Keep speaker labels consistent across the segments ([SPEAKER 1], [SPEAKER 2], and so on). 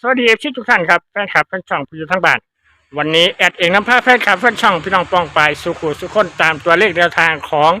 [SPEAKER 1] สวัสดีเอฟซีทุกท่านครับแฟนคลับแฟนช่องผู้อยู่ทั้งบ้าน วันนี้แอดเองน้ำพาแฟนคลับแฟนช่องพี่น้องปองไปสุขุสุขคนตามตัวเลขแนวทางของ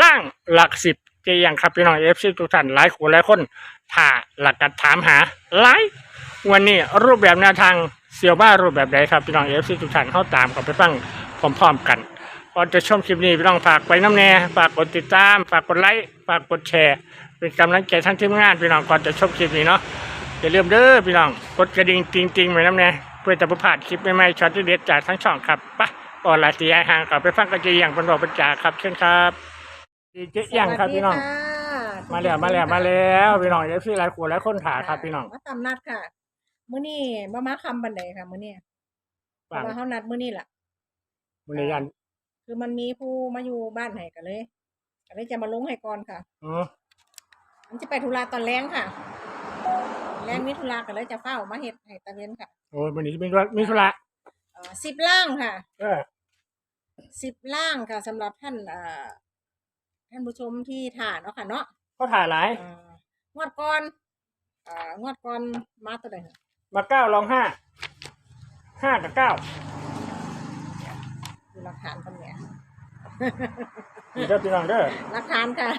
[SPEAKER 1] ล่างหลักสิบเจียงครับพี่น้องเอฟซีทุกท่านหลายคนหลายคนถ้าหลักการถามหาหลายวันนี้รูปแบบแนวทางเสี่ยวบ้ารูปแบบใดครับพี่น้องเอฟซีทุกท่านเข้าตามกันไปฟังพร้อมๆกันก่อนจะชมคลิปนี้พี่น้องฝากไปน้ำแน่ฝากกดติดตาม ฝากกดไลค์ฝากกดแชร์ เป็นกำลังใจทั้งทีมงานพี่น้องก่อนจะชมคลิปนี้เนาะ อย่าลืมเด้อพี่น้องกดกระดิ่งจริงๆไว้น้ำแน่เพื่อจะประพลาดคลิปใหม่ๆช็อตที่เด็ดจากทั้งช่องครับไปะก่อนลาสียายห่างกลับไปฟังกันเจียงเป็นบอกเป็นจ่าครับเช่นครับดีเจียงครับพี่น้อง มาแล้วมาแล้วมาแล้วพี่น้องเอฟซีหลายคนหลายคนถาครับพี่น้อง
[SPEAKER 2] มาตามนัดค่ะมื้อนี้มามาคำบันไดค่ะมื้อนี้เพ
[SPEAKER 1] ฟัง
[SPEAKER 2] ราะว่าเฮานัดมื้อนี้ล่ะ
[SPEAKER 1] มุนยัน
[SPEAKER 2] คือมันมีผู้มาอยู่บ้านให้กันเลยก็เลยจะมาลงให้ก่อนค่ะ
[SPEAKER 1] อือ
[SPEAKER 2] มันจะไปธุระตอนแรงค่ะ แรงมีธุระกันเลยจะเฝ้ามาเฮ็ดให้ตะเวนค่ะ
[SPEAKER 1] โอ้ยวันนี้มีธุระมีธุระ
[SPEAKER 2] เอ่อสิบล่างค่ะ
[SPEAKER 1] เออ
[SPEAKER 2] สิบล่างค่ะสำหรับท่านเอ่อท่านผู้ชมที่ถ่านเนาะค่ะเนาะ
[SPEAKER 1] เขาถ่ายหลาย
[SPEAKER 2] เอ่องวดก่อนเอ่องวดก่อนมาตัวใดค่ะ
[SPEAKER 1] มาเก้าลองห้าห้ากับเก้า
[SPEAKER 2] ดูหลักฐานกันเนี่ย
[SPEAKER 1] นี่ครับพี่น้องเด้อ
[SPEAKER 2] หลักฐานค่ะ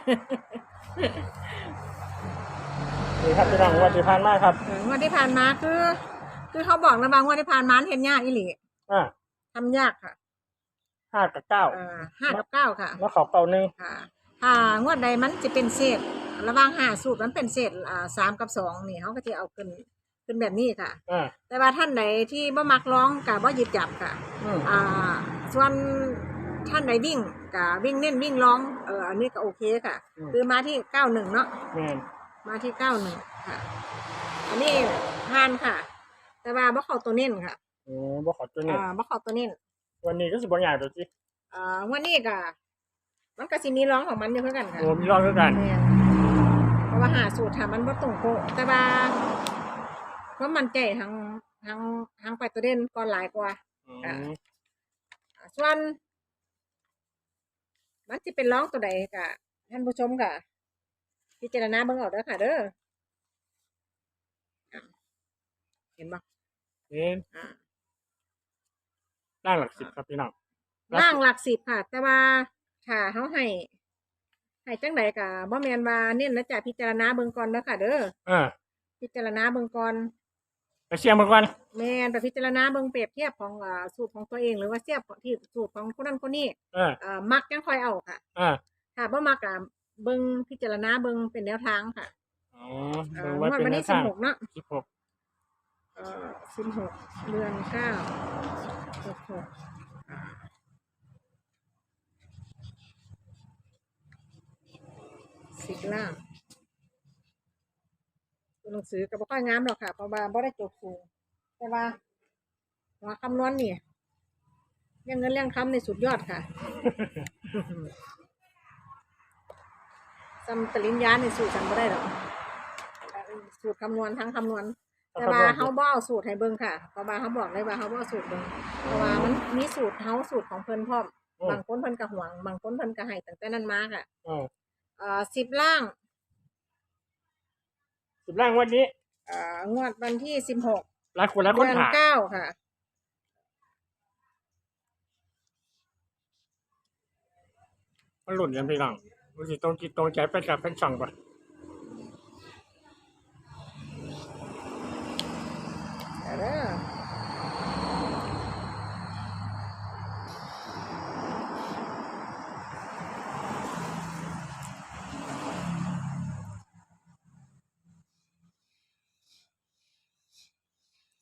[SPEAKER 1] นี่ครับพี่น้องงวันที่ผ่านมาครับ
[SPEAKER 2] เอองวดที่ผ่านมาคือ คือเขาบอกนะบางงวดที่ผ่านมาเห็นยากอีหลี
[SPEAKER 1] อ่า
[SPEAKER 2] ทำยากค่ะ
[SPEAKER 1] ห้ากับเก้า
[SPEAKER 2] เอ่อห้ากับเก้าค่ะ
[SPEAKER 1] มาขอเก้าหนึ่ง
[SPEAKER 2] ค่ะถ้างวดใดมันจะเป็นเศษ ระหว่างห้าสูตรมันเป็นเศษอ่าสามกับสองนี่เขาก็จะเอาขึ้นขึ้นแบบนี้ค่ะ
[SPEAKER 1] อ่า
[SPEAKER 2] แต่ว่าท่านไหนที่บ่มักร้องกับบ่หยิบจับค่ะ
[SPEAKER 1] อืม
[SPEAKER 2] อ่า ส่วนท่านไหนวิ่งกับวิ่งเน้นวิ่งร้องเอออันนี้ก็โอเคค่ะ คือมาที่เก้าหนึ่งเนาะ
[SPEAKER 1] แม่น
[SPEAKER 2] มาที่เก้าหนึ่งค่ะ อันนี้ผ่านค่ะ แต่ว่าบ่เข้าตัวเน้นค่ะ
[SPEAKER 1] โอ้บ่ขอตัวนี้
[SPEAKER 2] อ่าบ่เข้าตัวเน้น
[SPEAKER 1] วันนี้ก็สิบ่ใหญ่ตัวสิ
[SPEAKER 2] อ่าวันนี้ก็มันก็สิมีร้องของมันอยู่เพื่อกันค่ะ
[SPEAKER 1] โอ้มีรอบด้วยกัน
[SPEAKER 2] แม่นเพราะว่าหาสูตรทำมันบ่ตรงโกะแต่ว่าเพราะมันใจทางทางทางไปตัวเด่นก่อนหลายกว่า
[SPEAKER 1] อื
[SPEAKER 2] อ่า
[SPEAKER 1] ม
[SPEAKER 2] อ่าส่วนมันจะเป็นร้องตัวใดกะท่านผู้ชมกะ พิจารณาเบิ่งเอาเด้อค่ะ เด้ออะเห็นบ่
[SPEAKER 1] นี่
[SPEAKER 2] อ่า
[SPEAKER 1] ร่างหลักสิบครับพี่น้อง
[SPEAKER 2] ล่างหลักสิบค่ะ แต่ว่าค่ะเขาให้ให้จังใดกะบ่แม่นว่าเน้นนะจ๊ะพิจารณาเบิ่งก่อนเด้อค่ะ เด้อ
[SPEAKER 1] เออ
[SPEAKER 2] พิจารณาเบิ่งก่อน
[SPEAKER 1] ไปเชียงมาก่อน
[SPEAKER 2] แม่นไปพิจารณาเบิ่งเปรียบเทียบของอ่าสูตรของตัวเองหรือว่าเทียบที่สูตรของคนนั้นคนนี้
[SPEAKER 1] เออ
[SPEAKER 2] อ่ามักจังค่อยเอาค่ะ
[SPEAKER 1] เออ
[SPEAKER 2] ถ้าบ่มักอะ เบิ่งพิจารณาเบิ่งเป็นแนวทางค่ะ
[SPEAKER 1] อ๋อ
[SPEAKER 2] เอ่
[SPEAKER 1] ดู
[SPEAKER 2] อ
[SPEAKER 1] ไว้
[SPEAKER 2] งวด
[SPEAKER 1] เป็น
[SPEAKER 2] วัน
[SPEAKER 1] แน
[SPEAKER 2] ที่
[SPEAKER 1] ว
[SPEAKER 2] สิ
[SPEAKER 1] ทา
[SPEAKER 2] บ
[SPEAKER 1] ง
[SPEAKER 2] หกเนาะ
[SPEAKER 1] สิบหก
[SPEAKER 2] เอ่อสิบหกเดือนเก้าหกหกสิบล่างตัวหนังสือก็บ่ค่อยงามหรอกค่ะเพราะว่าบ่ได้จบสูงแต่ว่าหัวคำนวณนี่เรื่องเงินเรื่องคำในสุดยอดค่ะ ซัมปริญญาในสูตรฉันบ่ได้หรอกสูตรคำนวณทั้งคำนวณ แต่ว่าเฮาบ่เอาสูตรให้เบิ่งค่ะเพราะว่าเฮาบอกเลยว่าเฮาบ่เอาสูตรเบิ่งเพราะว่ามันมีสูตรเฮาสูตรของเพิ่นพร้อม
[SPEAKER 1] อืม
[SPEAKER 2] บางคนเพิ่นก็หวงบางคนเพิ่นก็ให้ตั้งแต่นั้นมาค่ะ
[SPEAKER 1] เออ
[SPEAKER 2] เอ่อ10ล่าง
[SPEAKER 1] สิบร่างวันนี้
[SPEAKER 2] เอ่องวดวันที่16
[SPEAKER 1] หลายคนหลายคน
[SPEAKER 2] เดือน
[SPEAKER 1] ถาม
[SPEAKER 2] เก้าค่ะ
[SPEAKER 1] มันหลุดกันพี่น้อง มันสิตรงจิตตรงใจไปกับเป็นช่องปะ
[SPEAKER 2] เด้อ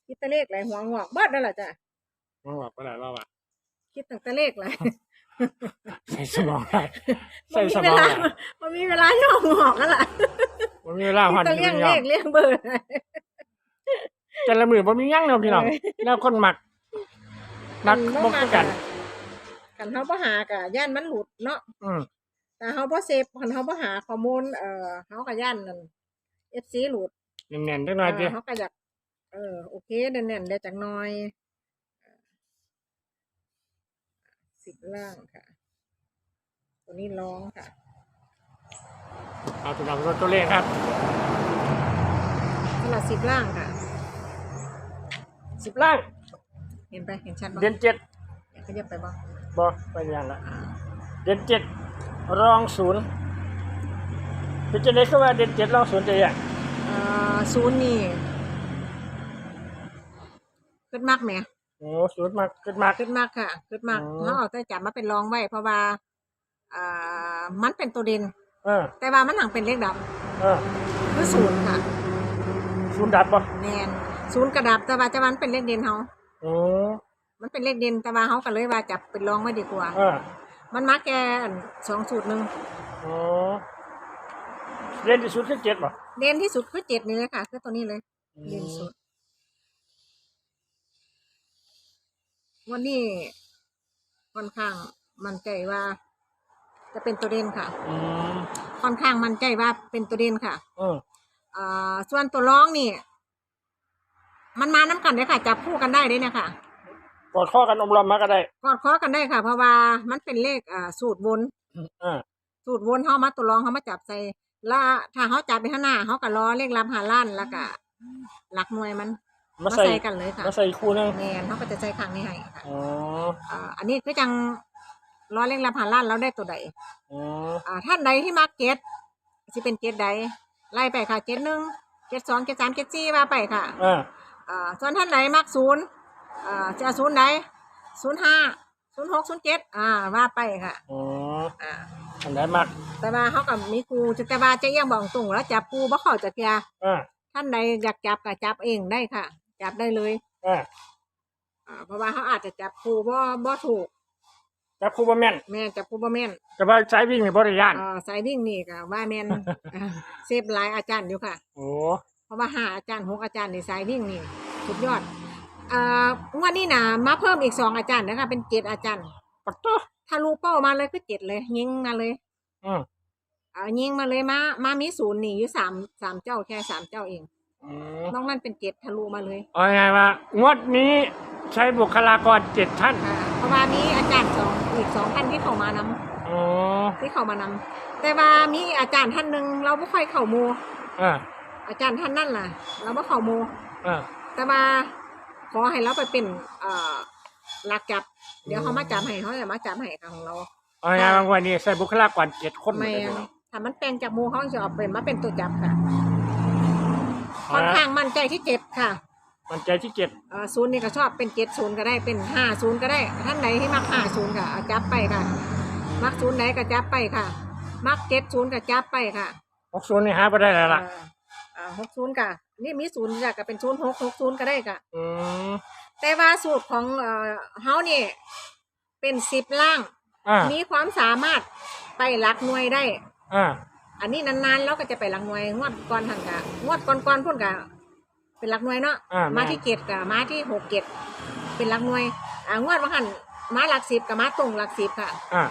[SPEAKER 2] คิดแตะเลขหลายหัวงอกเบิดนั่นแหละจ้ะ
[SPEAKER 1] มันบอกไปหลายรอบอะ
[SPEAKER 2] คิดตั้งแต่เลขหลาย
[SPEAKER 1] ใส่สมองได้ใส่
[SPEAKER 2] มัน
[SPEAKER 1] ส
[SPEAKER 2] มี
[SPEAKER 1] ม
[SPEAKER 2] เว
[SPEAKER 1] อง
[SPEAKER 2] ลา
[SPEAKER 1] ได้
[SPEAKER 2] มันมีเวลาย่อหอกแล้วล่ะ
[SPEAKER 1] มันมีเวลาพัน
[SPEAKER 2] จะ
[SPEAKER 1] ที่
[SPEAKER 2] เลี้ยง
[SPEAKER 1] มันยอม
[SPEAKER 2] เลขเลี้ยงเบอร์
[SPEAKER 1] แต่ละมือผมมียั่งเนาะพี่น้องแล้วคนหมักนักบกกัน
[SPEAKER 2] กันเฮาบ่หากะย่านมันหลุดเนาะ
[SPEAKER 1] อืม
[SPEAKER 2] แต่เฮาบ่เซฟคันเฮาบ่หาข้อมูลเอ่อเฮาก็ย่านนั่น FC หลุด
[SPEAKER 1] เน่นๆจังหน่อยดิ
[SPEAKER 2] เออเฮาก็อยากเออโอเคแน่นๆได้จักหน่อย สิบล่างค่ะ ตัวนี้ร้องค่ะ
[SPEAKER 1] เอาพี่น้องตัวเลขครับ
[SPEAKER 2] สลัดสิบล่างค่ะ
[SPEAKER 1] สิบล่าง
[SPEAKER 2] เห็นไปเห็นชัดบ่
[SPEAKER 1] เดือนเจ็ด
[SPEAKER 2] อยากขยับไปบ่
[SPEAKER 1] บอไปอย่างละเดือนเจ็ดรองศูนย์เป็นจะได้คือว่าเดือนเจ็ดรองศูนย์จะอย่าง
[SPEAKER 2] เอ่อศูนย์นี่ขึ้นมากไหม
[SPEAKER 1] โอ้ศูนย์มากขึ้นมาก
[SPEAKER 2] ขึ้นมากค่ะขึ้นมาก
[SPEAKER 1] อ๋อ
[SPEAKER 2] เขาเอาแต่จับมาเป็นรองไว้เพราะว่าอ่ามันเป็นตัวเด่น
[SPEAKER 1] เออ
[SPEAKER 2] แต่ว่ามันหนังเป็นเลขดับ
[SPEAKER 1] เออ
[SPEAKER 2] คือศูนย์ค่ะ
[SPEAKER 1] ศูนย์ดับบ่
[SPEAKER 2] แมนศูนย์กระดับแต่ว่าจะมันเป็นเลขเด่นเขา
[SPEAKER 1] โอ้
[SPEAKER 2] มันเป็นเลขเด่นแต่ว่าเขาก็เลยว่าจับเป็นรองไว้ดีกว่า
[SPEAKER 1] เออ
[SPEAKER 2] มันมาแค่อันสองสูตรหนึ่ง
[SPEAKER 1] โอ้เรียนที่สุดคือเจ็ดบ่
[SPEAKER 2] เด่นที่สุดคือเจ็ดนี่เลยค่ะ คือตัวนี้เลย เด่นสุด วันนี้ค่อนข้างมั่นใจว่า จะเป็นตัวเด่นค่ะ
[SPEAKER 1] อืม
[SPEAKER 2] ค่อนข้างมั่นใจว่าเป็นตัวเด่นค่ะ
[SPEAKER 1] เออ
[SPEAKER 2] อ่าส่วนตัวร้องนี่ มันมาน้ำกันได้ค่ะจับคู่กันได้เด้เนี่ยค่ะ
[SPEAKER 1] กอดข้อกันอมรอมมาก็ได้
[SPEAKER 2] กอดคอกันได้ค่ะ เพราะว่ามันเป็นเลขอ่าสูตรวน
[SPEAKER 1] เออ
[SPEAKER 2] สูตรวนเขามาตัวรองเขามาจับใส่แล้วถ้าเขาจับไปข้างหน้าเขาก็ล้อเลขลำหาล้านแล้วก็หลักหน่วยมัน
[SPEAKER 1] มา
[SPEAKER 2] มา
[SPEAKER 1] ใส่
[SPEAKER 2] ใส่กันเลยค่ะ
[SPEAKER 1] มาใส่อีกคู่หนึง
[SPEAKER 2] แมนเขาก็จะใช้ครั้งนี้ให้ค่ะ
[SPEAKER 1] อ๋อ
[SPEAKER 2] อ่าอันนี้คือจังล้อเลขลำหาล้านแล้วได้ตัวใด
[SPEAKER 1] อ๋อ
[SPEAKER 2] อ่าท่านใดที่มาเก็ตสิเป็นเก็ตใดไล่ไปค่ะเก็ตหนึ่งเก็ตสองเก็ตสามเก็ตสี่มาไปค่ะ
[SPEAKER 1] เออ
[SPEAKER 2] อ่าส่วนท่านไหนมักศูนย์อ่าจะเอาศูนย์ใดศูนย์ห้าศูนย์หกศูนย์เจ็ดอ่าว่าไปค่ะ
[SPEAKER 1] อ๋อ
[SPEAKER 2] อ่า
[SPEAKER 1] อันไหนมาก
[SPEAKER 2] แต่ว่าเขากับมีครูจะแต่ว่าจะยังบอกตรงแล้วจับครูบ่เข้าจากยา
[SPEAKER 1] เออ
[SPEAKER 2] ท่านใดอยากจับก็จับเองได้ค่ะ จับได้เลย
[SPEAKER 1] เออ
[SPEAKER 2] อ่าเพราะว่าเขาอาจจะจับครูบ่บ่ถูก
[SPEAKER 1] จับคู่บ่แม่น
[SPEAKER 2] แม่นจับครูบ่แม่น
[SPEAKER 1] แต่ว่าใช้วิ่งนี่บ่ได้ย่าน
[SPEAKER 2] อ่าสายวิ่งนี่ก็ว่าแม่นอ่าเซฟหลายอาจารย์อยู่ค่ะ
[SPEAKER 1] โอ้
[SPEAKER 2] เพราะว่าห้าอาจารย์หกอาจารย์ในสายวิ่งนี่สุดยอดอ่างวดนี้นะมาเพิ่มอีกสองอาจารย์นะคะเป็นเจ็ดอาจารย์
[SPEAKER 1] ปัดตัว
[SPEAKER 2] ทะลุเป้ามาเลยคือเจ็ดเลย ยิงมาเลย
[SPEAKER 1] อืม
[SPEAKER 2] อ่ายิงมาเลยมามามีศูนย์นี่อยู่สามสามเจ้าแค่สามเจ้าเอง
[SPEAKER 1] อืม
[SPEAKER 2] นอกนั้นเป็นเจ็ดทะลุมาเลย
[SPEAKER 1] เอาไงว่างวดนี้ใช้บุคลากรเจ็ดท่าน
[SPEAKER 2] ค่ะเพราะว่ามีอาจารย์สองอีกสองท่านที่เข้ามานำ
[SPEAKER 1] อ๋อ
[SPEAKER 2] ที่เข้ามานำแต่ว่ามีอาจารย์ท่านหนึ่งเราไม่ค่อยเข้าหมู
[SPEAKER 1] เออ
[SPEAKER 2] อาจารย์ท่านนั่นล่ะ เราไม่เข้าหมู
[SPEAKER 1] เออ
[SPEAKER 2] แต่ว่าขอให้เราไปเป็นเอ่อหลักจับ เดี๋ยวเขามาจับให้เขาจะมาจับให้ค่ะของเรา
[SPEAKER 1] เอาไงว่างวันนี้ใช้บุคลากรเจ็ดคน
[SPEAKER 2] ไม่
[SPEAKER 1] เลย
[SPEAKER 2] ถ้ามันแปลงจากหมูเขาจะเอาเป็นมาเป็นตัวจับค่ะ
[SPEAKER 1] เอา
[SPEAKER 2] ค่อน
[SPEAKER 1] ละ
[SPEAKER 2] ข้างมั่นใจที่เจ็ดค่ะ
[SPEAKER 1] มันใจที่เจ็ด
[SPEAKER 2] เอ่อศูนย์นี่ก็ชอบเป็นเจ็ดศูนย์ก็ได้เป็นห้าศูนย์ก็ได้ ท่านไหนที่มักห้าศูนย์ก็เอาจับไปค่ะ มักศูนย์ไหนก็จับไปค่ะ มักเจ็ดศูนย์ก็จับไปค่ะ
[SPEAKER 1] หกศูนย์นี่หาไปได้แล้วล่ะ
[SPEAKER 2] หกศูนย์ค่ะ นี่มีศูนย์ค่ะก็เป็นศูนย์หกหกศูนย์ก็ได้ค่ะ
[SPEAKER 1] อืม
[SPEAKER 2] แต่ว่าสูตรของเอ่อเฮานี่เป็นสิบล่าง
[SPEAKER 1] อ่า
[SPEAKER 2] มีความสามารถไปหลักหน่วยได้
[SPEAKER 1] อ่า
[SPEAKER 2] อันนี้นานๆเราก็จะไปหลักหน่วยงวดก่อนทันกะงวดก่อนๆพุ่นกะเป็นหลักหน่วยเนาะ
[SPEAKER 1] อ่า
[SPEAKER 2] มาที่เกตกะมาที่หกเกตเป็นหลักหน่วยอ่างวดว่าหันมาหลักสิบกับมาตรงหลักสิบค่ะ
[SPEAKER 1] อ่า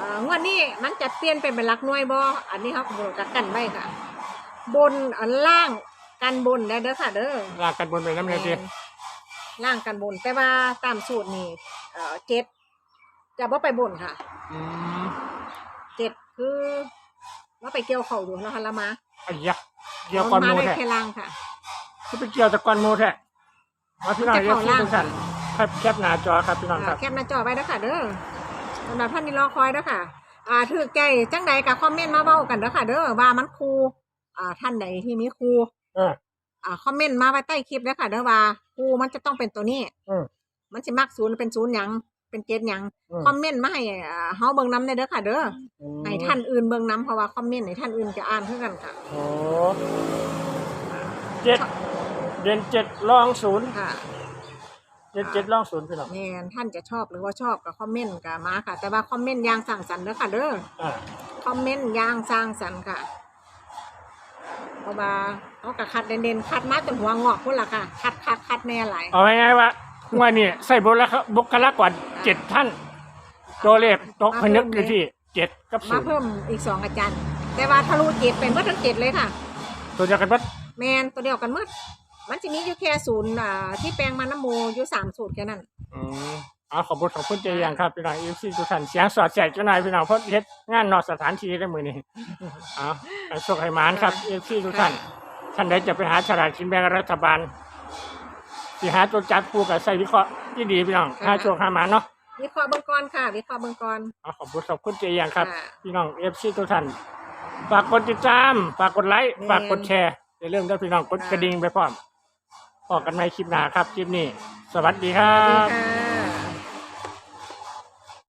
[SPEAKER 2] อ่างวดนี้มันจะเปลี่ยนเป็นเป็นหลักหน่วยบ่อันนี้เขาบอกกันกันไว้ค่ะ บนอันล่างกันบนได้เด้อค่ะ เด้อ
[SPEAKER 1] ลากกันบนไปน้ำเลยที
[SPEAKER 2] ล่างกันบนแต่ว่าตามสูตรนี่เอ่อเจ็ดจะว่าไปบนค่ะ
[SPEAKER 1] อืม
[SPEAKER 2] เจ็ดคือ ว่าไปเกี่ยวเข่าอยู่นะคะละมา
[SPEAKER 1] ไอ้ยะเกี่ยวก้อนห
[SPEAKER 2] มา
[SPEAKER 1] มู
[SPEAKER 2] ได้
[SPEAKER 1] แท้
[SPEAKER 2] แค่ล่างค่ะ
[SPEAKER 1] คือไปเกี่ยวตะก้อนหมูแท้มาพี่น้อง
[SPEAKER 2] จะ
[SPEAKER 1] เอฟ
[SPEAKER 2] เข้า
[SPEAKER 1] ซี
[SPEAKER 2] ล่าง
[SPEAKER 1] ทุกท่านแคปแคปหน้าจอครับพี่น้องค
[SPEAKER 2] อ่า
[SPEAKER 1] รับ
[SPEAKER 2] แคปหน้าจอไว้แล้วค่ะเด้อสำหรับท่านที่รอคอยเด้อค่ะ อ่าถือใจจังใดกับคอมเมนต์มาเบ้ากันเด้อค่ะ เด้อว่ามันครูอ่าท่านใดที่มีครู
[SPEAKER 1] เออ
[SPEAKER 2] อ่าคอมเมนต์มาไว้ใต้คลิปเด้อค่ะ เด้อว่าครูมันจะต้องเป็นตัวนี้
[SPEAKER 1] อืม
[SPEAKER 2] มันสิมักศูนย์เป็นศูนย์หยัง เป็นเจ็ดหยัง
[SPEAKER 1] อืม
[SPEAKER 2] คอมเมนต์มาให้อ่าเฮาเบิ่งนำได้เด้อค่ะ เด้อ
[SPEAKER 1] อืม
[SPEAKER 2] ให้ท่านอื่นเบิ่งนำเพราะว่าคอมเมนต์ให้ท่านอื่นจะอ่านเพื่อกันค่ะ
[SPEAKER 1] โอ้เจ็ดเดือนเจ็ดลองศูนย์
[SPEAKER 2] ค่ะ
[SPEAKER 1] เดือนเจ็ดลองศูนย์พี่น้อง
[SPEAKER 2] แม่นท่านจะชอบหรือว่าชอบกับคอมเมนต์กับมาค่ะ แต่ว่าคอมเมนต์อย่างสร้างสรรค์เด้อค่ะ เด้อ
[SPEAKER 1] อ่า
[SPEAKER 2] คอมเมนต์อย่างสร้างสรรค์ค่ะ เพราะว่าเขาก็คัดเด่นๆคัดมาจนหัวงอกพุ่นละค่ะ คัดคัดคัดแน่หลาย
[SPEAKER 1] เอาง่ายๆว่าง วันนี้ใส่บุคลากรบุคลากรเจ็ดท่าน ตัวเลขตกพนึกอยู่ที่เจ็ดกับศู
[SPEAKER 2] มาน
[SPEAKER 1] ย์
[SPEAKER 2] เพิ่มอีกสองอาจารย์ แต่ว่าทะลุเจ็ดเป็นเมื่อทั้งเจ็ดเลยค่ะ
[SPEAKER 1] ตัวเดียวกันปั๊
[SPEAKER 2] แมนตัวเดียวกันหมืดมันจะมีอยู่แค่ศูนย์อ่าที่แปลงมาน้ำโมอยู่สามสูตรแค่นั้น
[SPEAKER 1] อืมเอาขอบคุณขอบคุณเจยังครับพี่น้องเอฟซีทุกท่านเสียงสอดแสกเจ้านายพี่น้องเพราะเฮ็ดงานนอกสถานที่ได้มือนี้เอาให้โชคให้หมานครับเอฟซีทุกท่านท่านใดจะไปหาฉลากกินแบ่งรัฐบาลเสิหาตัวจับคู่กับใส่วิเคราะห์ที่ดีพี่น้องหาโชคหาหมาเนาะ
[SPEAKER 2] วิเคราะห์เบื้องก่อนค่ะวิเคราะห์เบื้องก่อน
[SPEAKER 1] เอาขอบคุณขอบคุณเจียงครับ
[SPEAKER 2] ค่ะ
[SPEAKER 1] พี่น้องเอฟซีทุกท่านฝากกดติดตาม ฝากกดไลค์
[SPEAKER 2] แม่น
[SPEAKER 1] ฝากกดแชร์อย่าลืมด้วยพี่น้องกด
[SPEAKER 2] ค่ะ
[SPEAKER 1] กระดิ่งไปพร้อมพอกันใหม่คลิปหน้าครับ คลิปนี้ สวัสดีครั
[SPEAKER 2] สวัสดี
[SPEAKER 1] บ
[SPEAKER 2] ค่ะ